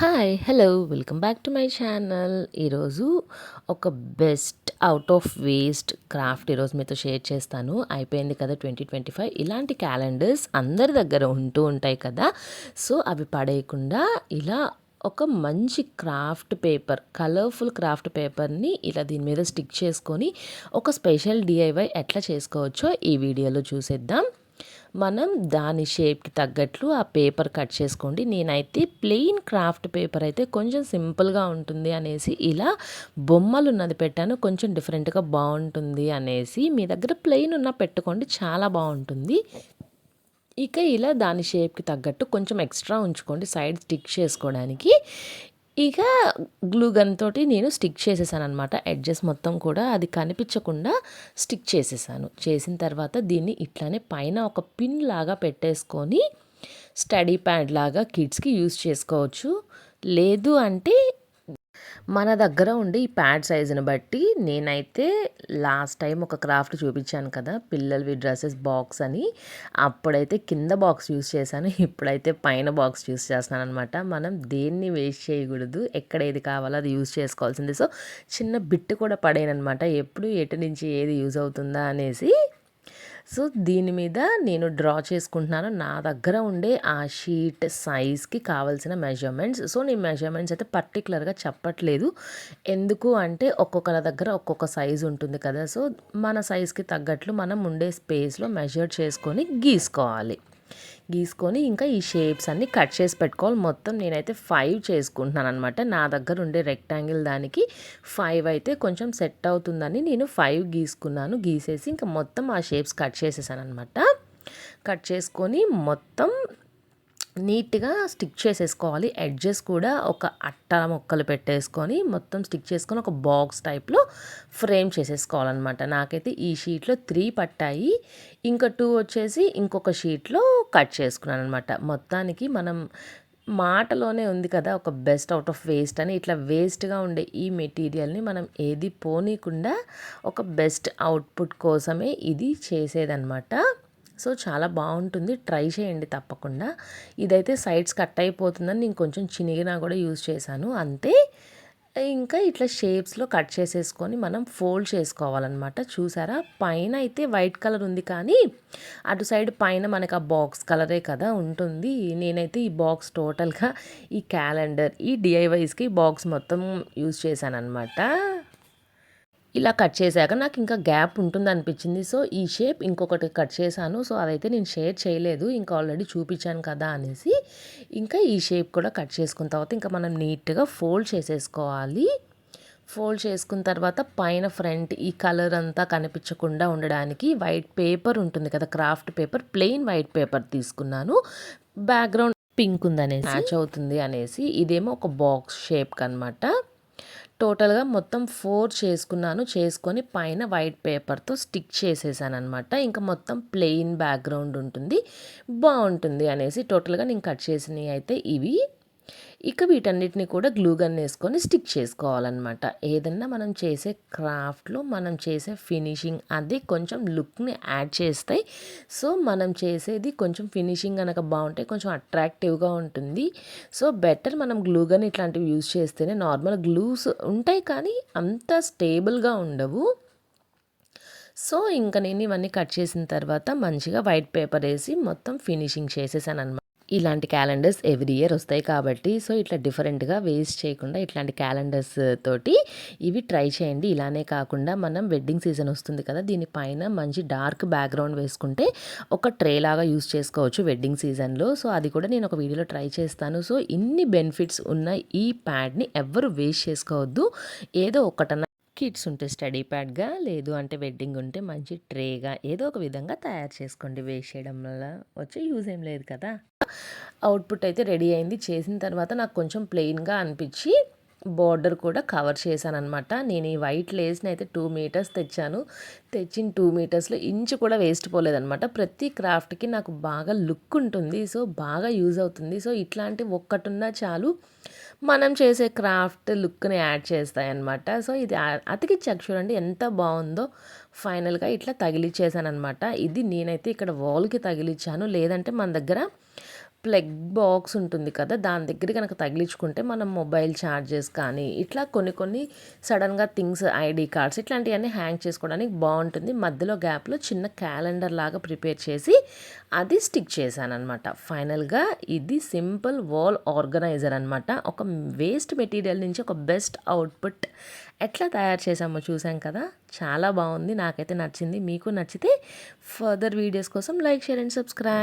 Hi hello welcome back to my channel ఈరోజు ఒక best out of waste craft ఈరోజు మీతో షేర్ చేస్తాను. అయిపోయింది కదా ట్వంటీ ట్వంటీ ఫైవ్ ఇలాంటి క్యాలెండర్స్ అందరి దగ్గర ఉంటూ ఉంటాయి కదా. సో అవి పడేయకుండా ఇలా ఒక మంచి క్రాఫ్ట్ పేపర్ కలర్ఫుల్ క్రాఫ్ట్ పేపర్ని ఇలా దీని మీద స్టిక్ చేసుకొని ఒక స్పెషల్ డిఐవై ఎట్లా చేసుకోవచ్చో ఈ వీడియోలో చూసేద్దాం. మనం దాని షేప్కి తగ్గట్లు ఆ పేపర్ కట్ చేసుకోండి. నేనైతే ప్లెయిన్ క్రాఫ్ట్ పేపర్ అయితే కొంచెం సింపుల్గా ఉంటుంది అనేసి ఇలా బొమ్మలు ఉన్నది పెట్టాను. కొంచెం డిఫరెంట్గా బాగుంటుంది అనేసి మీ దగ్గర ప్లెయిన్ ఉన్న పెట్టుకోండి. చాలా బాగుంటుంది. ఇక ఇలా దాని షేప్కి తగ్గట్టు కొంచెం ఎక్స్ట్రా ఉంచుకోండి. సైడ్ స్టిక్ చేసుకోవడానికి. ఇక గ్లూ గన్ తోటి నేను స్టిక్ చేసేసాను అనమాట ఎడ్జెస్ మొత్తం కూడా అది కనిపించకుండా స్టిక్ చేసేసాను. చేసిన తర్వాత దీన్ని ఇట్లానే పైన ఒక పిన్ లాగా పెట్టేసుకొని స్టడీ ప్యాడ్ లాగా కిడ్స్కి యూస్ చేసుకోవచ్చు. లేదు అంటే మన దగ్గర ఉండి ఈ ప్యాడ్ సైజుని బట్టి నేనైతే లాస్ట్ టైం ఒక క్రాఫ్ట్ చూపించాను కదా పిల్లలవి డ్రెస్సెస్ బాక్స్ అని. అప్పుడైతే కింద బాక్స్ యూస్ చేశాను ఇప్పుడైతే పైన బాక్స్ యూస్ చేస్తున్నాను అనమాట మనం దేన్ని వేస్ట్ చేయకూడదు ఎక్కడ ఏది కావాలో అది యూస్ చేసుకోవాల్సింది. సో చిన్న బిట్టు కూడా పడేనమాట ఎప్పుడు ఎటు నుంచి ఏది యూజ్ అవుతుందా అనేసి సో దీని మీద నేను డ్రా చేసుకుంటున్నాను. నా దగ్గర ఉండే ఆ షీట్ సైజ్కి కావాల్సిన మెజర్మెంట్స్. సో నేను మెజర్మెంట్స్ అయితే పర్టికులర్గా చెప్పట్లేదు. ఎందుకు అంటే ఒక్కొక్కరి దగ్గర ఒక్కొక్క సైజు ఉంటుంది కదా. సో మన సైజ్కి తగ్గట్లు మనం ఉండే స్పేస్లో మెజర్ చేసుకొని గీసుకోవాలి. గీసుకొని ఇంకా ఈ షేప్స్ అన్ని కట్ చేసి పెట్టుకోవాలి. మొత్తం నేనైతే ఫైవ్ చేసుకుంటున్నాను అనమాట నా దగ్గర ఉండే రెక్టాంగిల్ దానికి ఫైవ్ అయితే కొంచెం సెట్ అవుతుందని నేను ఫైవ్ గీసుకున్నాను. గీసేసి ఇంకా మొత్తం ఆ షేప్స్ కట్ చేసేసాను అనమాట కట్ చేసుకొని మొత్తం నీట్గా స్టిక్ చేసేసుకోవాలి. ఎడ్జెస్ కూడా ఒక అట్ట మొక్కలు పెట్టేసుకొని మొత్తం స్టిక్ చేసుకొని ఒక బాక్స్ టైప్లో ఫ్రేమ్ చేసేసుకోవాలన్నమాట. నాకైతే ఈ షీట్లో త్రీ పట్టాయి. ఇంకా టూ వచ్చేసి ఇంకొక షీట్లో కట్ చేసుకున్నాను అనమాట మొత్తానికి మనం మాటలోనే ఉంది కదా ఒక బెస్ట్ అవుట్ ఆఫ్ వేస్ట్ అని. ఇట్లా వేస్ట్గా ఉండే ఈ మెటీరియల్ని మనం ఏది పోనీకుండా ఒక బెస్ట్ అవుట్పుట్ కోసమే ఇది చేసేదనమాట సో చాలా బాగుంటుంది. ట్రై చేయండి తప్పకుండా. ఇదైతే సైడ్స్ కట్ అయిపోతుందని నేను కొంచెం చినిగినా కూడా యూజ్ చేశాను. అంతే. ఇంకా ఇట్లా షేప్స్లో కట్ చేసేసుకొని మనం ఫోల్డ్ చేసుకోవాలన్నమాట. చూసారా? పైన అయితే వైట్ కలర్ ఉంది కానీ అటు సైడ్ పైన మనకు ఆ బాక్స్ కలరే కదా ఉంటుంది. నేనైతే ఈ బాక్స్ టోటల్గా ఈ క్యాలెండర్ ఈ డిఐవైస్కి బాక్స్ మొత్తం యూజ్ చేశాను అనమాట ఇలా కట్ చేశాక నాకు ఇంకా గ్యాప్ ఉంటుంది అనిపించింది సో ఈ షేప్ ఇంకొకటి కట్ చేశాను. సో అదైతే నేను షేర్ చేయలేదు. ఇంకా ఆల్రెడీ చూపించాను కదా అనేసి ఇంకా ఈ షేప్ కూడా కట్ చేసుకున్న తర్వాత ఇంకా మనం నీట్గా ఫోల్డ్ చేసేసుకోవాలి. ఫోల్డ్ చేసుకున్న తర్వాత పైన ఫ్రంట్ ఈ కలర్ అంతా కనిపించకుండా ఉండడానికి వైట్ పేపర్ ఉంటుంది కదా craft paper plain white paper తీసుకున్నాను. బ్యాక్గ్రౌండ్ పింక్ ఉందనేసి మ్యాచ్ అవుతుంది అనేసి ఇదేమో ఒక బాక్స్ షేప్ అనమాట టోటల్గా మొత్తం ఫోర్ చేసుకున్నాను. చేసుకొని పైన వైట్ పేపర్తో స్టిక్ చేసేసాను అనమాట ఇంకా మొత్తం ప్లెయిన్ బ్యాక్గ్రౌండ్ ఉంటుంది. బాగుంటుంది అనేసి టోటల్గా నేను కట్ చేసినవి అయితే ఇవి. ఇక వీటన్నిటిని కూడా గ్లూ గన్ వేసుకొని స్టిక్ చేసుకోవాలన్నమాట. ఏదన్నా మనం చేసే క్రాఫ్ట్లో మనం చేసే ఫినిషింగ్ అది కొంచెం లుక్ని యాడ్ చేస్తాయి సో మనం చేసేది కొంచెం ఫినిషింగ్ కనుక బాగుంటే కొంచెం అట్రాక్టివ్గా ఉంటుంది. సో బెటర్ మనం గ్లూ గన్ ఇట్లాంటివి యూజ్ చేస్తేనే నార్మల్ గ్లూస్ ఉంటాయి కానీ అంత స్టేబుల్గా ఉండవు. సో ఇంకా నేను ఇవన్నీ కట్ చేసిన తర్వాత మంచిగా వైట్ పేపర్ వేసి మొత్తం ఫినిషింగ్ చేసేసాను అనమాట ఇలాంటి క్యాలెండర్స్ ఎవ్రీ ఇయర్ వస్తాయి కాబట్టి సో ఇట్లా డిఫరెంట్గా వేస్ట్ చేయకుండా ఇట్లాంటి క్యాలెండర్స్ తోటి ఇవి ట్రై చేయండి. ఇలానే కాకుండా మనం వెడ్డింగ్ సీజన్ వస్తుంది కదా దీనిపైన మంచి డార్క్ బ్యాక్గ్రౌండ్ వేసుకుంటే ఒక ట్రే లాగా యూస్ చేసుకోవచ్చు వెడ్డింగ్ సీజన్లో సో అది కూడా నేను ఒక వీడియోలో ట్రై చేస్తాను. సో ఇన్ని బెనిఫిట్స్ ఉన్న ఈ ప్యాడ్ని ఎవ్వరు వేస్ట్ చేసుకోవద్దు. ఏదో ఒకటన్నా కిడ్స్ ఉంటే స్టడీ ప్యాడ్గా లేదు అంటే వెడ్డింగ్ ఉంటే మంచి ట్రేగా ఏదో ఒక విధంగా తయారు చేసుకోండి. వేస్ట్ చేయడం వల్ల వచ్చి యూజ్ ఏం లేదు కదా. అవుట్పుట్ అయితే రెడీ అయింది. చేసిన తర్వాత నాకు కొంచెం ప్లెయిన్గా అనిపించి బార్డర్ కూడా కవర్ చేశాను అనమాట నేను ఈ వైట్ లేస్ని అయితే టూ మీటర్స్ తెచ్చాను. తెచ్చిన టూ మీటర్స్లో ఇంచు కూడా వేస్ట్ పోలేదనమాట ప్రతి క్రాఫ్ట్కి నాకు బాగా లుక్ ఉంటుంది. సో బాగా యూజ్ అవుతుంది. సో ఇట్లాంటి ఒక్కటున్నా చాలు. మనం చేసే క్రాఫ్ట్ లుక్ని యాడ్ చేస్తాయన్నమాట. సో ఇది అతికిచ్చాక చూడండి ఎంత బాగుందో ఫైనల్గా ఇట్లా తగిలిచ్చేసాను అనమాట ఇది నేనైతే ఇక్కడ వాల్కి తగిలిచ్చాను. లేదంటే మన దగ్గర ప్లగ్ బాక్స్ ఉంటుంది కదా దాని దగ్గర కనుక తగిలించుకుంటే మనం మొబైల్ ఛార్జెస్ కానీ ఇట్లా కొన్ని కొన్ని సడన్గా థింగ్స్ ఐడి కార్డ్స్ ఇట్లాంటివన్నీ హ్యాంగ్ చేసుకోవడానికి బాగుంటుంది. మధ్యలో గ్యాప్లో చిన్న క్యాలెండర్ లాగా ప్రిపేర్ చేసి అది స్టిక్ చేశాను అనమాట ఫైనల్గా ఇది సింపుల్ వాల్ ఆర్గనైజర్ అనమాట ఒక వేస్ట్ మెటీరియల్ నుంచి ఒక బెస్ట్ అవుట్పుట్ ఎట్లా తయారు చేసామో చూసాం కదా చాలా బాగుంది. నాకైతే నచ్చింది. మీకు నచ్చితే ఫర్దర్ వీడియోస్ కోసం లైక్ షేర్ అండ్ సబ్స్క్రైబ్.